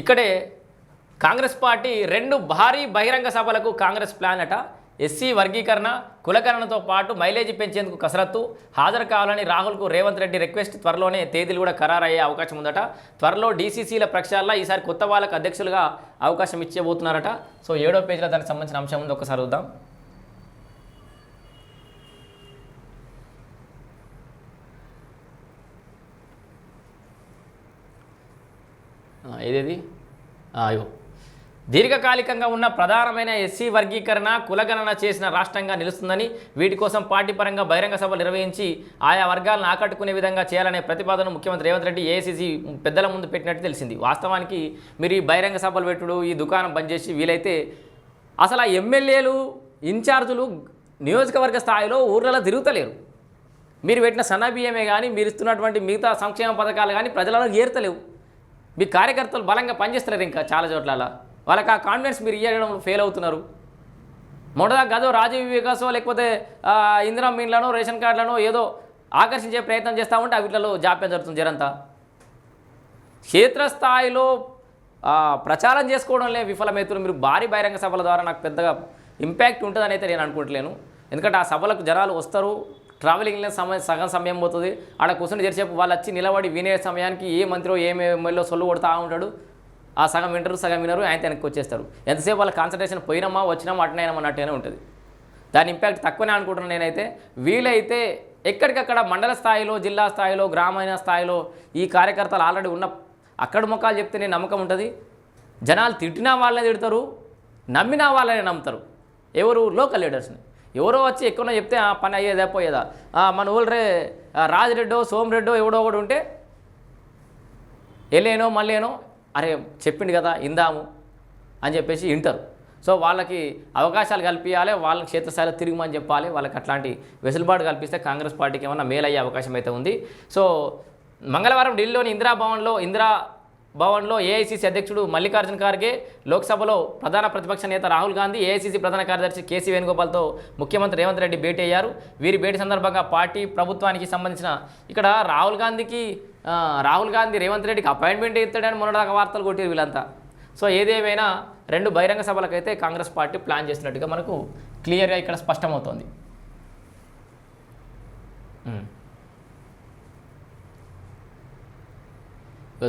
ఇక్కడే కాంగ్రెస్ పార్టీ రెండు భారీ బహిరంగ సభలకు కాంగ్రెస్ ప్లాన్ అట. ఎస్సీ వర్గీకరణ కులకరణతో పాటు మైలేజీ పెంచేందుకు కసరత్తు హాజరు కావాలని రాహుల్కు రేవంత్ రెడ్డి రిక్వెస్ట్. త్వరలోనే తేదీలు కూడా ఖరారయ్యే అవకాశం ఉందట. త్వరలో డీసీసీల ప్రక్షాళన ఈసారి కొత్త వాళ్ళకు అధ్యక్షులుగా అవకాశం ఇచ్చేబోతున్నారట. సో ఏడో పేజీలో దానికి సంబంధించిన అంశం ఉంది. ఒకసారి చూద్దాం. ఏదేది? ఆ, ఇగో. దీర్ఘకాలికంగా ఉన్న ప్రధానమైన ఎస్సీ వర్గీకరణ కులగణన చేసిన రాష్ట్రంగా నిలుస్తుందని వీటి కోసం పార్టీ పరంగా బహిరంగ సభలు నిర్వహించి ఆయా వర్గాలను ఆకట్టుకునే విధంగా చేయాలనే ప్రతిపాదన ముఖ్యమంత్రి రేవంత్ రెడ్డి ఏఐసీసీ పెద్దల ముందు పెట్టినట్టు తెలిసింది. వాస్తవానికి మీరు ఈ బహిరంగ సభలు పెట్టుడు ఈ దుకాణం బంద్ చేసి వీలైతే అసలు ఆ ఎమ్మెల్యేలు ఇన్ఛార్జులు నియోజకవర్గ స్థాయిలో ఊర్లలో తిరుగుతలేరు. మీరు పెట్టిన సన్న బియ్యమే కానీ మీరు ఇస్తున్నటువంటి మిగతా సంక్షేమ పథకాలు కానీ ప్రజలలో ఏరుతలేవు. మీ కార్యకర్తలు బలంగా పనిచేస్తున్నారు ఇంకా చాలా చోట్ల వాళ్ళకి ఆ కాన్ఫిడెన్స్ మీరు ఇవ్వడం ఫెయిల్ అవుతున్నారు. మొదట గదో రాజీవ్ వికాసో లేకపోతే ఇందిరా మీన్లను రేషన్ కార్డులను ఏదో ఆకర్షించే ప్రయత్నం చేస్తూ ఉంటే వీటిలో జాప్యం జరుగుతుంది జరంతా క్షేత్రస్థాయిలో ప్రచారం చేసుకోవడంలే విఫలమవుతున్నారు. మీరు భారీ బహిరంగ సభల ద్వారా నాకు పెద్దగా ఇంపాక్ట్ ఉంటుందని అయితే నేను అనుకుంటలేను. ఎందుకంటే ఆ సభలకు జనాలు వస్తారు. ట్రావెలింగ్లో సమయం సగం సమయం పోతుంది. ఆడ కూర్చొని జరిసేపు వాళ్ళు వచ్చి నిలబడి వినే సమయానికి ఏ మంత్రో ఏ ఎమ్మెల్యే సొల్లు కొడతా ఉంటాడు. ఆ సగం వింటారు సగం వినరు ఆయన వెనక్కి వచ్చేస్తారు. ఎంతసేపు వాళ్ళ కాన్సన్ట్రేషన్ పోయినామా వచ్చినామా అట్నైనా అన్నట్టుగానే ఉంటుంది. దాని ఇంపాక్ట్ తక్కువనే అనుకుంటున్నాను నేనైతే. వీలైతే ఎక్కడికక్కడ మండల స్థాయిలో జిల్లా స్థాయిలో గ్రామీణ స్థాయిలో ఈ కార్యకర్తలు ఆల్రెడీ ఉన్న అక్కడ ముఖాలు చెప్తేనే నమ్మకం ఉంటుంది. జనాలు తిట్టిన వాళ్ళనే తిడతారు నమ్మిన వాళ్ళనే నమ్ముతారు. ఎవరు లోకల్ లీడర్స్ని ఎవరో వచ్చి ఎక్కువ చెప్తే ఆ పని అయ్యేదా పోయేదా? మన ఊళ్ళరే రాజిరెడ్డో సోమరెడ్డో ఎవడో ఒకడు ఉంటే వెళ్ళేనో మళ్ళేనో అరే చెప్పిండు కదా ఇందాము అని చెప్పేసి వింటారు సో వాళ్ళకి అవకాశాలు కల్పించాలి వాళ్ళకి క్షేత్రస్థాయిలో తిరిగమని చెప్పాలి. వాళ్ళకి అట్లాంటి వెసులుబాటు కల్పిస్తే కాంగ్రెస్ పార్టీకి ఏమన్నా మేలయ్యే అవకాశం అయితే ఉంది. సో మంగళవారం ఢిల్లీలోని ఇందిరాభవన్లో ఇందిరా భవన్లో ఏఐసీసీ అధ్యక్షుడు మల్లికార్జున ఖార్గే లోక్సభలో ప్రధాన ప్రతిపక్ష నేత రాహుల్ గాంధీ ఏఐసీసీ ప్రధాన కార్యదర్శి కేసీ వేణుగోపాల్తో ముఖ్యమంత్రి రేవంత్ రెడ్డి భేటీ అయ్యారు. వీరి భేటీ సందర్భంగా పార్టీ ప్రభుత్వానికి సంబంధించిన ఇక్కడ రాహుల్ గాంధీకి రాహుల్ గాంధీ రేవంత్ రెడ్డికి అపాయింట్మెంట్ ఇస్తాడని మొన్నదాకా వార్తలు కొట్టారు వీళ్ళంతా. సో ఏదేమైనా రెండు బహిరంగ సభలకైతే కాంగ్రెస్ పార్టీ ప్లాన్ చేసినట్టుగా మనకు క్లియర్గా ఇక్కడ స్పష్టమవుతోంది.